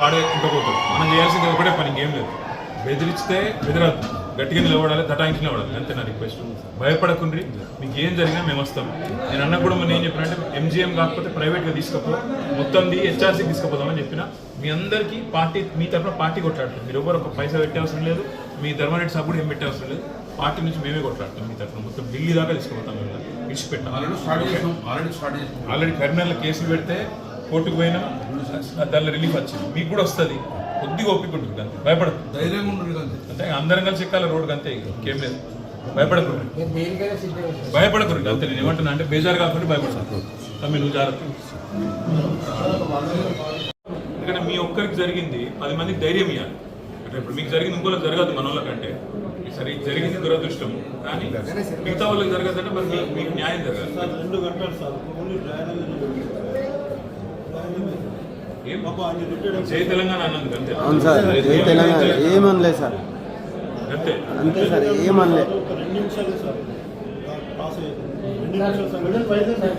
వాడే ఇంకపోతాడు మనం చేయాల్సింది ఒకటే పని ఇంకేం లేదు. బెదిరిస్తే బెదిరద్దు. గట్టిగా నిలబడాలి దటాయించి నిలబడాలి. అంతే నా రిక్వెస్ట్ భయపడకుండ్రి మీకు ఏం జరిగినా మేము వస్తాం. నేను అన్న కూడా మొన్న ఏం చెప్పినంటే ఎంజిఎం కాకపోతే ప్రైవేట్గా తీసుకపో మొత్తంది హెచ్ఆర్సీకి తీసుకుపోదామని చెప్పిన మీ అందరికీ పార్టీ మీ తరఫున పార్టీ కొట్లాడుతుంది మీరు ఎవరు ఒక పైసా పెట్టే అవసరం లేదు. మీ ధర్మరెడ్డి సాబ్ కూడా ఏం పెట్టే అవసరం లేదు. పార్టీ నుంచి మేమే కొట్లాడుతాం మీ తరఫున మొత్తం ఢిల్లీ దాకా తీసుకుపోతాం మేము. ఇచ్చిపెట్టాం ఆల్రెడీ స్టార్ట్ చేసాం. ఆల్రెడీ స్టార్ట్ చేసాం. ఆల్రెడీ కరీంనగర్లో కేసులు పెడితే కోర్టుకు పోయినా దానిలో రిలీఫ్ వచ్చింది. మీకు కూడా వస్తుంది. కొద్దిగా ఓపిక ఉంటుంది అంతే భయపడదు ధైర్యంగా ఉండదు అంతే. అంటే అందరం కలిసి ఎక్కాలి రోడ్డుకి అంతే ఇంకేం. లేదు. భయపడకూడదు. భయపడకూడదు అంతే. నేను ఏమంటున్నా అంటే బేజారు కాకుండా భయపడతాను. తమ్మి నువ్వు జాగ్రత్త. ఎందుకంటే మీ ఒక్కరికి జరిగింది పది మందికి ధైర్యం ఇవ్వాలి అంటే ఇప్పుడు మీకు జరిగింది ఇంకోళ్ళకి జరగదు మన వాళ్ళకంటే. సరే జరిగింది దురదృష్టం. కానీ మిగతా వాళ్ళకి జరగదంటే మరి మీకు న్యాయం జరగాలి. రెండు గంటలు సార్ ఓన్లీ డ్రైనేజ్ ఏం మాకు ఆయన రిటైర్డ్ జై తెలంగాణ అవును సార్ జై తెలంగాణ. ఏమనలేదు సార్. అంతే. సార్ ఏమనలే. ఒక రెండు నిమిషాలు సార్. పాస్ అయ్యింది రెండు నిమిషాలు సార్. మిడిల్ పైన సార్,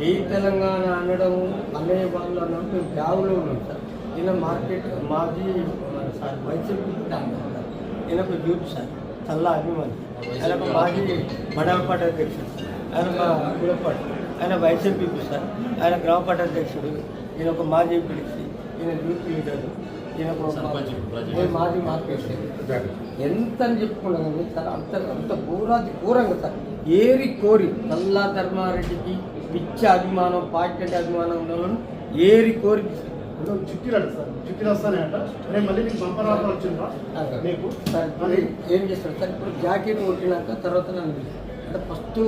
జై తెలంగాణ అనడం అనే వాళ్ళు అన్నప్పుడు మేము బ్యాగులో ఉన్నాం సార్. ఈయన మార్కెట్ మాజీ మన సార్ వైసీపీ ఈయన ఒక యూత్ సార్. చల్లా అభిమాని. ఆయన మాజీ మండల పార్టీ అధ్యక్షుడు ఆయన కులపాటి. ఆయన వైసీపీ సార్. ఆయన గ్రామ పార్టీ అధ్యక్షుడు ఈయన ఒక మాజీ పిలిచి ఈయన యూత్ లీడర్. ఈయన ఒక మాజీ మార్కెట్ ఎంత అని చెప్పుకున్నాను సార్ అంత అంత ఘోరాది ఘోరంగా సార్. ఏరి కోరి చల్లా ధర్మారెడ్డికి పిచ్చి అభిమానం పార్టీ అంటే అభిమానం ఉన్న వాళ్ళను ఏరి కోరి చిట్టీలు సార్. చిట్టీలు వస్తాయంట రేపు మళ్ళీ నీకు బంపర్ ఆఫర్ వచ్చిందా? మీకు సార్ ఇప్పుడు ఏం చేస్తారు సార్? ఇప్పుడు జాకెట్ కొట్టినాక తర్వాత నన్ను. అంటే ఫస్ట్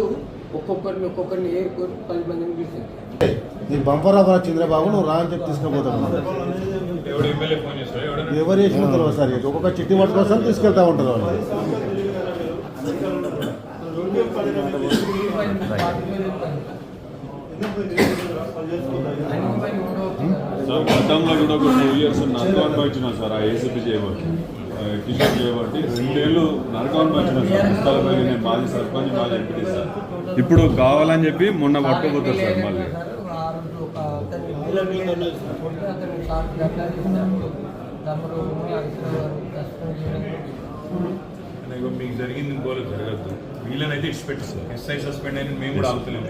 ఒక్కొక్కరిని ఒక్కొక్కరిని కోరి పది మందిని పిలిచారు. నీ బంపర్ ఆఫర్ చంద్రబాబు నువ్వు రా అని చెప్పి తీసుకుపోతాను ఎవడు ఎమ్మెల్యే ఫోన్ చేస్తాడు? ఎవడన్నా? ఎవరు చేసిన తెలియదు సార్. ఒక్కొక్క చిట్టి పట్టుకొస్తారు తీసుకెళ్తా ఉంటారు వాళ్ళు. సార్ గతంలో కూడా ఒక టూ ఇయర్స్ నరకాన్ని పంచిన సార్ ఆ ఏసీపీ చేయబట్టి కిషోర్ చేయబట్టి రెండేళ్ళు నరకాన్ని పంచిన సార్ పుస్తకాలపై నేను మాజీ సర్పంచ్ మాజీ ఎంపీ సార్. ఇప్పుడు కావాలని చెప్పి మొన్న పట్టుకుపోతారు సార్ మళ్ళీ. ఆ రోజు ఒక అతన్ని కొడితే అతన్ని సార్ గట్లా చేసినప్పుడు తమరు సస్పెండ్ చేయడం అంటే ఇగో మీకు జరిగింది ఇంకోళ్ళకి జరగద్దు. వీళ్ళనైతే ఇచ్చిపెట్టాం ఎస్ఐ సస్పెండ్ అయిన మేము కూడా ఆగుతలేము.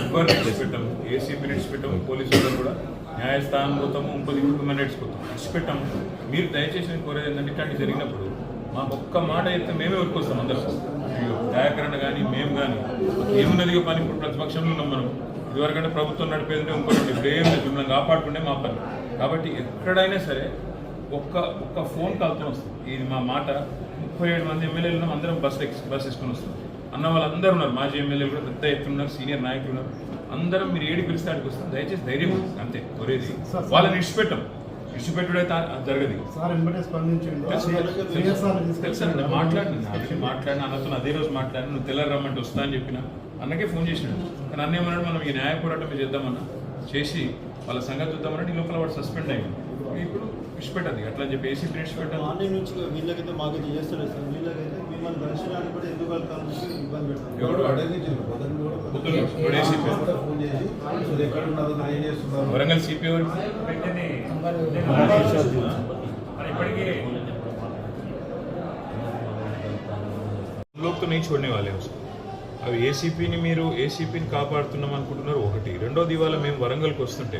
ఎవరిని ఇచ్చిపెట్టాము ఏసీపీని ఇచ్చిపెట్టాము పోలీసు వాళ్ళు కూడా. న్యాయస్థానం పోతాము ఇంకో హ్యూమన్ రైట్స్ పోతాం ఇచ్చిపెట్టాము మీరు దయచేసి నేను కోరేది ఏంటంటే ఇట్లాంటి జరిగినప్పుడు మాకు ఒక్క మాట చెప్తే మేమే ఊరుకొస్తాం అందరం. ఇదిగో దయాకరణ కానీ మేము కానీ ఏమున్నది పని? ఇప్పుడు ప్రతిపక్షంలో ఉన్నాం మనం. ఇదివరకంటే ప్రభుత్వం నడిపేది ఇంకోటి లేదు. మిమ్మల్ని కాపాడుకుంటే మా పని. కాబట్టి ఎక్కడైనా సరే ఒక్క ఒక్క ఫోన్ కాల్తో వస్తుంది. ఇది మా మాట. ముప్పై ఏడు మంది ఎమ్మెల్యేలు ఉన్నాం అందరం బస్ ఎక్కి బస్ వేసుకొని వస్తాం. అన్న వాళ్ళందరూ ఉన్నారు మాజీ ఎమ్మెల్యేలు కూడా పెద్ద ఎత్తున ఉన్నారు సీనియర్ నాయకులు ఉన్నారు. అందరం మీరు ఏడి పిలిస్తే ఆడికి వస్తాం. దయచేసి ధైర్యం. అంతే కొరేది. వాళ్ళని ఇడిచిపెట్టాం ఇడిచిపెట్టుడైతే జరగదు. తెలుసు, మాట్లాడిన మాట్లాడిన అన్నతో అదే రోజు మాట్లాడిన నువ్వు తెల్లారి రమ్మంటే వస్తా అని చెప్పిన. అన్నకే ఫోన్ చేసినాడు. కానీ అన్న ఏమన్నాడు మనం ఈ న్యాయ పోరాటం చేద్దామన్నా చేసి వాళ్ళ సంగతి చూద్దామన్నట్టు ఈ లోపల వాడు సస్పెండ్ అయ్యాడు. ఇప్పుడు విడిచిపెట్టదు అట్లా అని చెప్పి ఏసీ విడిచిపెట్టాలి మార్నింగ్ నుంచి వీళ్ళకైతే మాకైతే చేస్తారు సార్ వీళ్ళకైతే మిమ్మల్ని దర్శనానికి కూడా ఎందుకు వెళ్తామని చెప్పి ఇబ్బంది పెడతాం ఎవడు వాడు? పొద్దున్న ఇప్పుడు ఏసీపీ వరంగల్ సిపి ఎవరు हम लोग तो नहीं छोड़ने वाले हैं उसको అవి ఏసీపీని మీరు ఏసీపీని కాపాడుతున్నాం అనుకుంటున్నారు ఒకటి రెండోది ఇవాళ మేము వరంగల్కి వస్తుంటే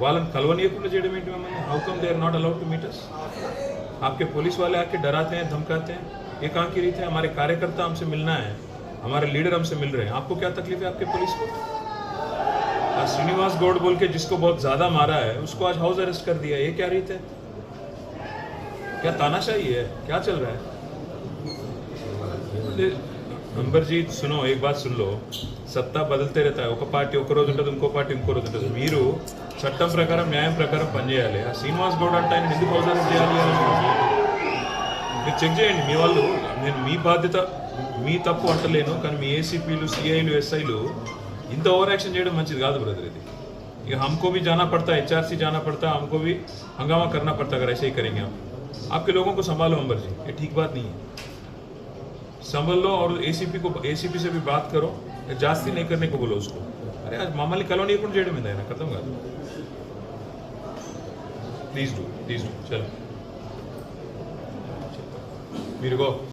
వాళ్ళని కలవనీయకుండా చేయడం ఏంటి మిమ్మల్ని? How come they are not allowed to meet us आपके पुलिस वाले आके डराते हैं, धमकाते हैं ये कहाँ की रीत है हमारे कार्यकर्ता हमसे मिलना है, हमारे लीडर हमसे मिल रहे हैं। आपको क्या तकलीफ़ है आपके पुलिस को? आज श्रीनिवास गौड़ बोल के जिसको बहुत ज़्यादा मारा है, उसको आज हाउस अरेस्ट कर दिया ये क्या रीत है? क्या तानाशाही है? क्या चल रहा है? అంబర్ जी सुनो, एक बात सुन लो। सत्ता बदलते रहता है। पार्टी పార్టీ ఒక రోజు ఉంటుంది ఇంకో పార్టీ ఇంకో రోజు ఉంటుంది మీరు చట్టం ప్రకారం న్యాయం ప్రకారం పనిచేయాలి ఆ శ్రీనివాస్ గౌడ్ అంటే ఆయన ఎందుకు అవసరం చేయాలి అని మీరు చెక్ చేయండి మీ వాళ్ళు నేను మీ బాధ్యత మీ తప్పు అంటలేను కానీ మీ ఏసీపీలు సిఐలు ఎస్ఐలు ఇంత ఓవర్ యాక్షన్ చేయడం మంచిది కాదు బ్రదర్ ఇది ఇక हमको भी जाना पड़ता है एचआरसी जाना पड़ता है हमको भी हंगामा करना पड़ता है अगर ऐसे ही करेंगे आप आपके लोगों को संभालो अंबर जी ये ठीक बात नहीं है संभल लो और एसीपी को एसीपी से भी बात करो जास्ती नहीं करने को बोलो उसको అరే అది మమ్మల్ని కలవనీయకుండా చేయడం ఏంది ఆయన? అర్థం కాదు. ప్లీజ్ డూ ప్లీజ్ డూ చలో. మీరుగో